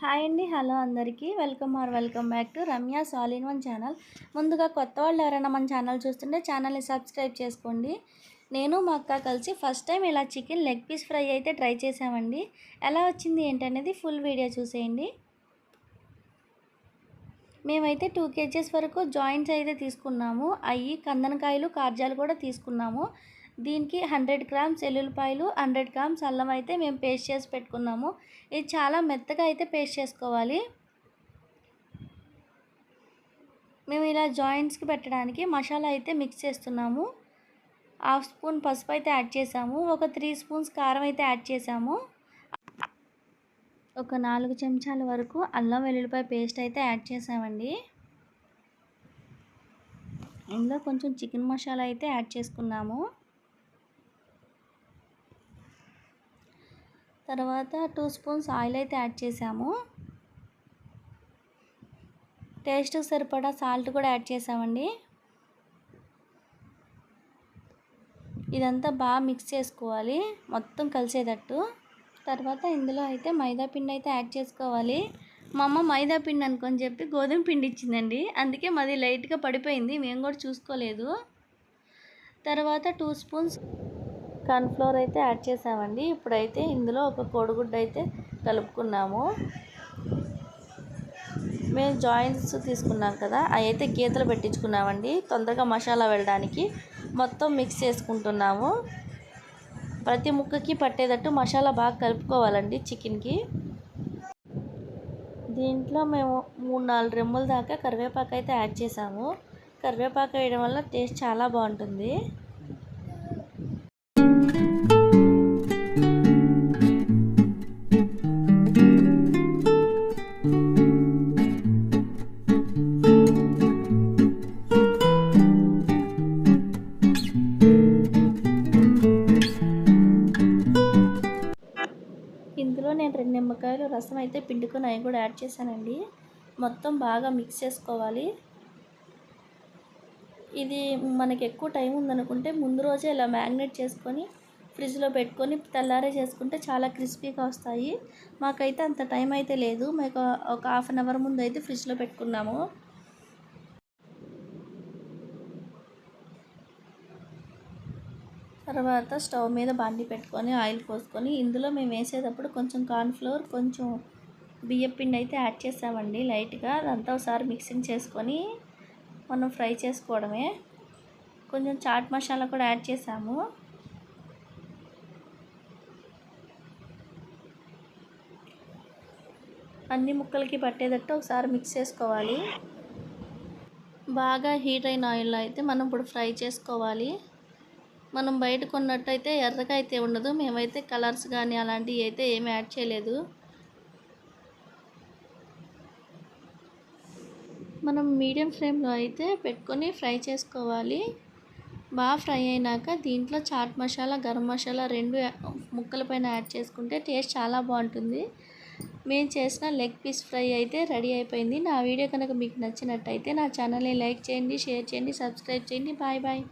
Hi అండి. Hello అందరికీ. Welcome or welcome back to Ramya సాలిన్ one channel. ముందుగా కొత్త వాళ్ళు ఎవరైనా మన ఛానల్ చూస్తుంటే ఛానల్ని సబ్స్క్రైబ్ చేసుకోండి. నేను మా అక్క కలిసి ఫస్ట్ టైం ఇలా చికెన్ లెగ్ పీస్ ఫ్రై అయితే ట్రై చేసామండి ఎలా వచ్చింది ఏంటనేది ఫుల్ వీడియో చూసేయండి. మేమైతే టూ కేజీస్ వరకు జాయింట్స్ అయితే తీసుకున్నాము. అవి కందనకాయలు కార్జాలు కూడా తీసుకున్నాము. దీనికి హండ్రెడ్ గ్రామ్స్ ఎల్లుల్లిపాయలు హండ్రెడ్ గ్రామ్స్ అల్లం అయితే మేము పేస్ట్ చేసి పెట్టుకున్నాము. ఇది చాలా మెత్తగా అయితే పేస్ట్ చేసుకోవాలి. మేము ఇలా జాయింట్స్కి పెట్టడానికి మసాలా అయితే మిక్స్ చేస్తున్నాము. హాఫ్ స్పూన్ పసుపు అయితే యాడ్ చేసాము. ఒక త్రీ స్పూన్స్ కారం అయితే యాడ్ చేసాము. ఒక నాలుగు చెంచాల వరకు అల్లం వెల్లుల్లిపాయ పేస్ట్ అయితే యాడ్ చేసామండి. ఇందులో కొంచెం చికెన్ మసాలా అయితే యాడ్ చేసుకున్నాము. తర్వాత టూ స్పూన్స్ ఆయిల్ అయితే యాడ్ చేసాము. టేస్ట్కి సరిపడా సాల్ట్ కూడా యాడ్ చేసామండి. ఇదంతా బాగా మిక్స్ చేసుకోవాలి మొత్తం కలిసేటట్టు. తర్వాత ఇందులో అయితే మైదా పిండి అయితే యాడ్ చేసుకోవాలి. మా అమ్మ మైదా పిండి అనుకొని చెప్పి గోధుమ పిండి ఇచ్చిందండి. అందుకే మాది లైట్గా పడిపోయింది మేము కూడా చూసుకోలేదు. తర్వాత టూ స్పూన్స్ కార్న్ఫ్లోర్ అయితే యాడ్ చేసామండి. ఇప్పుడైతే ఇందులో ఒక కోడిగుడ్డు అయితే కలుపుకున్నాము. మేము జాయింట్స్ తీసుకున్నాం కదా అవి అయితే గీతలు పెట్టించుకున్నామండి. తొందరగా మసాలా వెళ్ళడానికి మొత్తం మిక్స్ చేసుకుంటున్నాము. ప్రతి ముక్కకి పట్టేటట్టు మసాలా బాగా కలుపుకోవాలండి చికెన్కి. దీంట్లో మేము మూడు నాలుగు రెమ్ముల దాకా కరివేపాకు అయితే యాడ్ చేసాము. కరివేపాకు వేయడం వల్ల టేస్ట్ చాలా బాగుంటుంది. నిమ్మకాయలు రసం అయితే పిండుకొని అవి కూడా యాడ్ చేశానండి. మొత్తం బాగా మిక్స్ చేసుకోవాలి. ఇది మనకి ఎక్కువ టైం ఉందనుకుంటే ముందు రోజే ఇలా మ్యాగ్నేట్ చేసుకొని ఫ్రిడ్జ్లో పెట్టుకొని తెల్లారే చేసుకుంటే చాలా క్రిస్పీగా వస్తాయి. మాకైతే అంత టైం అయితే లేదు. మాకు ఒక హాఫ్ అన్ అవర్ ముందు అయితే ఫ్రిడ్జ్లో పెట్టుకున్నాము. తర్వాత స్టవ్ మీద బాండి పెట్టుకొని ఆయిల్ పోసుకొని ఇందులో మేము వేసేటప్పుడు కొంచెం కార్న్ఫ్లోర్ కొంచెం బియ్యం పిండి అయితే యాడ్ చేసామండి లైట్గా. అదంతా ఒకసారి మిక్సింగ్ చేసుకొని మనం ఫ్రై చేసుకోవడమే. కొంచెం చాట్ మసాలా కూడా యాడ్ చేసాము. అన్ని ముక్కలకి పట్టేటట్టు ఒకసారి మిక్స్ చేసుకోవాలి. బాగా హీట్ అయిన ఆయిల్లో అయితే మనం ఇప్పుడు ఫ్రై చేసుకోవాలి. మనం బయట కొన్నట్టయితే ఎర్రగా అయితే ఉండదు. మేమైతే కలర్స్ కానీ అలాంటివి అయితే ఏమి యాడ్ చేయలేదు. మనం మీడియం ఫ్లేమ్లో అయితే పెట్టుకొని ఫ్రై చేసుకోవాలి. బాగా ఫ్రై అయినాక దీంట్లో చాట్ మసాలా గరం మసాలా రెండు ముక్కల పైన యాడ్ చేసుకుంటే టేస్ట్ చాలా బాగుంటుంది. మేము చేసిన లెగ్ పీస్ ఫ్రై అయితే రెడీ అయిపోయింది. నా వీడియో కనుక మీకు నచ్చినట్టయితే నా ఛానల్ని లైక్ చేయండి షేర్ చేయండి సబ్స్క్రైబ్ చేయండి. Bye bye.